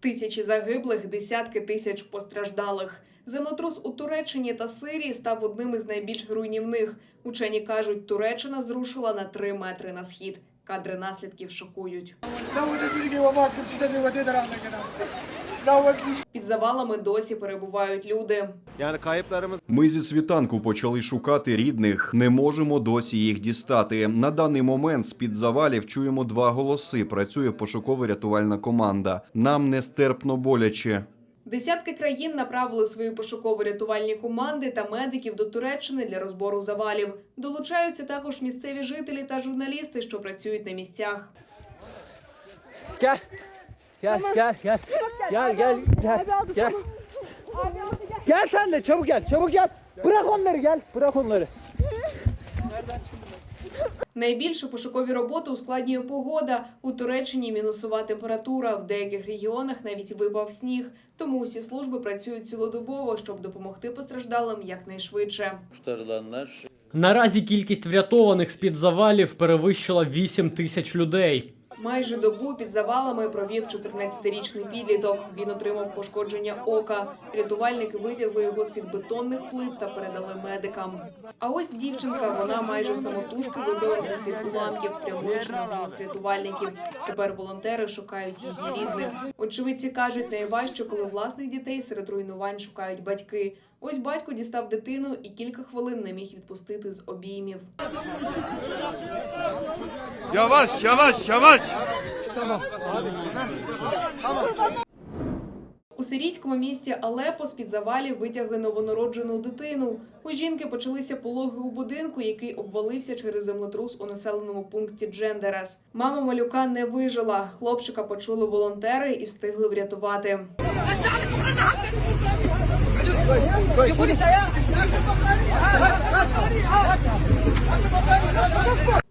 Тисячі загиблих, десятки тисяч постраждалих. Землетрус у Туреччині та Сирії став одним із найбільш руйнівних. Учені кажуть, Туреччина зрушила на три метри на схід. Кадри наслідків шокують. Під завалами досі перебувають люди. Ми зі світанку почали шукати рідних. Не можемо досі їх дістати. На даний момент з під завалів чуємо два голоси. Працює пошуково-рятувальна команда. Нам нестерпно боляче. Десятки країн направили свої пошуково-рятувальні команди та медиків до Туреччини для розбору завалів. Долучаються також місцеві жителі та журналісти, що працюють на місцях. Gel. Gel gel gel. Gel gel gel. Gel. Sen de çabuk gel. Çabuk gel. Bırak onları gel. Bırak onları. Найбільше пошукові роботи ускладнює погода. У Туреччині мінусова температура. В деяких регіонах навіть випав сніг. Тому усі служби працюють цілодобово, щоб допомогти постраждалим якнайшвидше. Наразі кількість врятованих з-під завалів перевищила 8 тисяч людей. Майже добу під завалами провів 14-річний підліток. Він отримав пошкодження ока. Рятувальники витягли його з під бетонних плит та передали медикам. А ось дівчинка, вона майже самотужки вибралася з під уламків, прямуючи на голос рятувальників. Тепер волонтери шукають її рідних. Очевидці кажуть, найважче, коли власних дітей серед руйнувань шукають батьки. Ось батько дістав дитину і кілька хвилин не міг відпустити з обіймів. yavaş yavaş yavaş. У сирійському місті Алепо з під завалів витягли новонароджену дитину. У жінки почалися пологи у будинку, який обвалився через землетрус у населеному пункті Джендерес. Мама малюка не вижила. Хлопчика почули волонтери і встигли врятувати.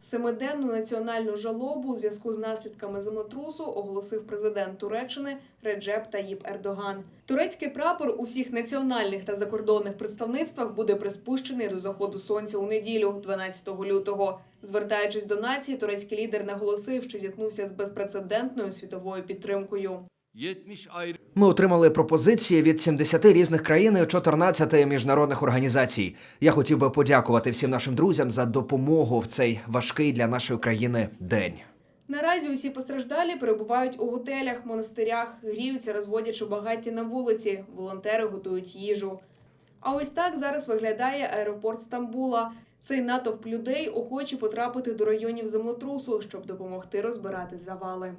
Семиденну національну жалобу у зв'язку з наслідками землетрусу оголосив президент Туреччини Реджеп Таїп Ердоган. Турецький прапор у всіх національних та закордонних представництвах буде приспущений до заходу сонця у неділю, 12 лютого. Звертаючись до нації, турецький лідер наголосив, що зіткнувся з безпрецедентною світовою підтримкою. 70 Ми отримали пропозиції від 70 різних країн і 14 міжнародних організацій. Я хотів би подякувати всім нашим друзям за допомогу в цей важкий для нашої країни день. Наразі усі постраждалі перебувають у готелях, монастирях, гріються, розводячи багаття на вулиці. Волонтери готують їжу. А ось так зараз виглядає аеропорт Стамбула. Цей натовп людей охочі потрапити до районів землетрусу, щоб допомогти розбирати завали.